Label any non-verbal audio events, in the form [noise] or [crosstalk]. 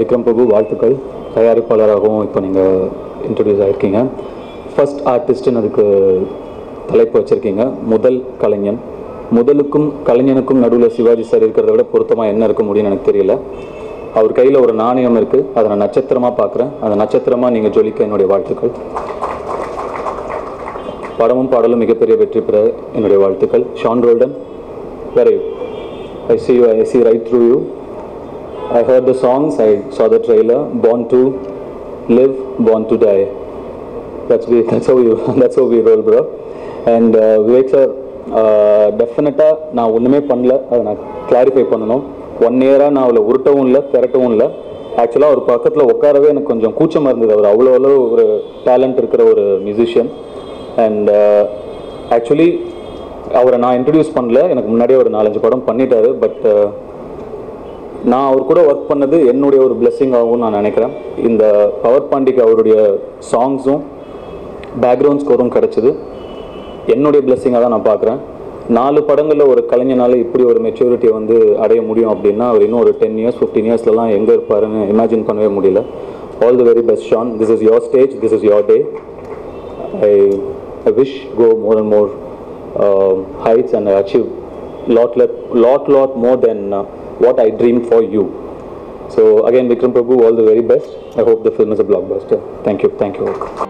விக்ரம் பிரபு வாழ்த்துக்கள். தயாரிப்பாளராகவும் இப்போ நீங்கள் இன்ட்ரடியூஸ் ஆகிருக்கீங்க ஃபஸ்ட் ஆர்டிஸ்ட்னு அதுக்கு தலைப்பு வச்சுருக்கீங்க. முதல் கலைஞன். முதலுக்கும் கலைஞனுக்கும் நடுவில் சிவாஜி சார் இருக்கிறத விட பொருத்தமாக என்ன இருக்க முடியும்னு எனக்கு தெரியல. அவர் கையில் ஒரு நாணயம் இருக்குது அதை நான் நட்சத்திரமாக பார்க்குறேன் அந்த நட்சத்திரமாக நீங்கள் ஜொலிக்க என்னுடைய வாழ்த்துக்கள். படமும் பாடலும் மிகப்பெரிய வெற்றி பெற என்னுடைய வாழ்த்துக்கள். ஷான் ரோல்டன் வேற you I see you I see right through you I heard the songs I saw the trailer born to live born to die. That's we [laughs] that's how we [laughs] that's how we roll bro. And uh, Vivek sir, uh, டெஃபினட்டாக நான் ஒன்றுமே பண்ணல. அதை நான் clarify பண்ணணும். One இயராக நான் அவளை உருட்டவும் இல்லை திரட்டவும் இல்லை. ஆக்சுவலாக அவர் பக்கத்தில் உட்காரவே எனக்கு கொஞ்சம் கூச்சமாக இருந்தது. அவர் அவ்வளோ அவ்வளோ ஒரு டேலண்ட் இருக்கிற ஒரு மியூசிஷியன் அண்ட் ஆக்சுவலி அவரை நான் இன்ட்ரடியூஸ் பண்ணல. எனக்கு முன்னாடியே ஒரு நாலஞ்சு படம் பண்ணிட்டாரு. பட் நான் அவர் கூட ஒர்க் பண்ணது என்னுடைய ஒரு பிளெஸ்ஸிங் ஆகும்னு நான் நினைக்கிறேன். இந்த பவர் பாண்டிக்கு அவருடைய சாங்ஸும் பேக்ரவுண்ட் ஸ்கோரும் கிடச்சிது. என்னுடைய பிளெஸ்ஸிங்காக தான் நான் பார்க்குறேன். நாலு படங்களில் ஒரு கலைஞனால் இப்படி ஒரு மெச்சூரிட்டியை வந்து அடைய முடியும் அப்படின்னா அவர் இன்னும் ஒரு டென் இயர்ஸ் ஃபிஃப்டீன் இயர்ஸ்லலாம் எங்கே இருப்பாருன்னு இமேஜின் பண்ணவே முடியல. All the very best Sean this is your stage this is your day I I wish go more and more heights and achieve lot let lot lot more then what I dreamed for you. So again, Vikram Prabhu, all the very best. I hope the film is a blockbuster. Thank you, thank you.